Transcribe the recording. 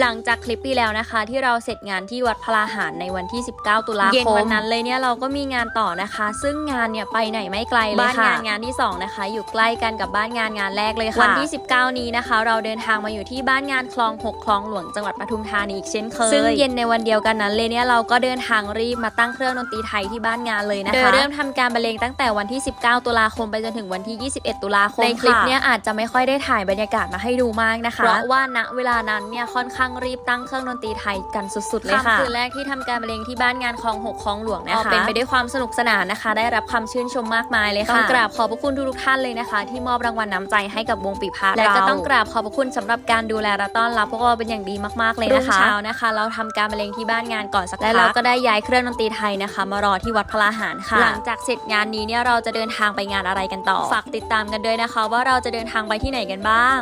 หลังจากคลิปที่แล้วนะคะ ที่เราเสร็จงานที่วัดพลาหารในวันที่ 19 ตุลาคมเย็นวันนั้นเลยเนี่ยเราก็มีงานต่อนะคะ ซึ่งงานเนี่ยไปไหนไม่ไกลเลยค่ะบ้านงานงานที่สองนะคะ อยู่ใกล้กันกับบ้านงานงานแรกเลยค่ะวันที่ 19 นี้นะคะ เราเดินทางมาอยู่ที่บ้านงานคลอง 6 คลองหลวงจังหวัดปทุมธานีอีกเช่นเคยซึ่งเย็นในวันเดียวกันนั้นเลยเนี่ยเราก็เดินทางรีบมาตั้งเครื่องดนตรีไทยที่บ้านงานเลยนะคะโดยเริ่มทำการบรรเลงตั้งแต่วันที่ 19 ตุลาคมไปจนถึงวันที่ 21 ตุลาคมในคลิปเนี่ยอาจจะไม่ค่อยได้ถ่ายบรรยากาศมาให้ดูมากนะคะเพราะว่าณเวลานั้นเนี่ยค่อนข้างรีบตั้งเครื่องดนตรีไทยกันสุดๆเลยค่ะคืนแรกที่ทำการบรรเลงที่บ้านงานคลองหกคลองหลวงนะคะเป็นไปด้วยความสนุกสนานนะคะ ได้รับคำชื่นชมมากมายเลยค่ะต้องกราบขอบพระคุณทุกๆท่านเลยนะคะ ที่มอบรางวัลน้ำใจให้กับวงปีพาและก็ต้องกราบขอบพระคุณสำหรับการดูแลและต้อนรับพวกเราเป็นอย่างดีมากๆเลยนะคะรุ่งเช้านะคะ เราทำการบรรเลงที่บ้านงานก่อนสักพักและเราก็ได้ย้ายเครื่องดนตรีไทยนะคะ มารอที่วัดพระลาหารค่ะ หลังจากเสร็จงานนี้เนี่ยเราจะเดินทางไปงานอะไรกันต่อ ฝากติดตามกันด้วยนะคะ ว่าเราจะเดินทางไปที่ไหนกันบ้าง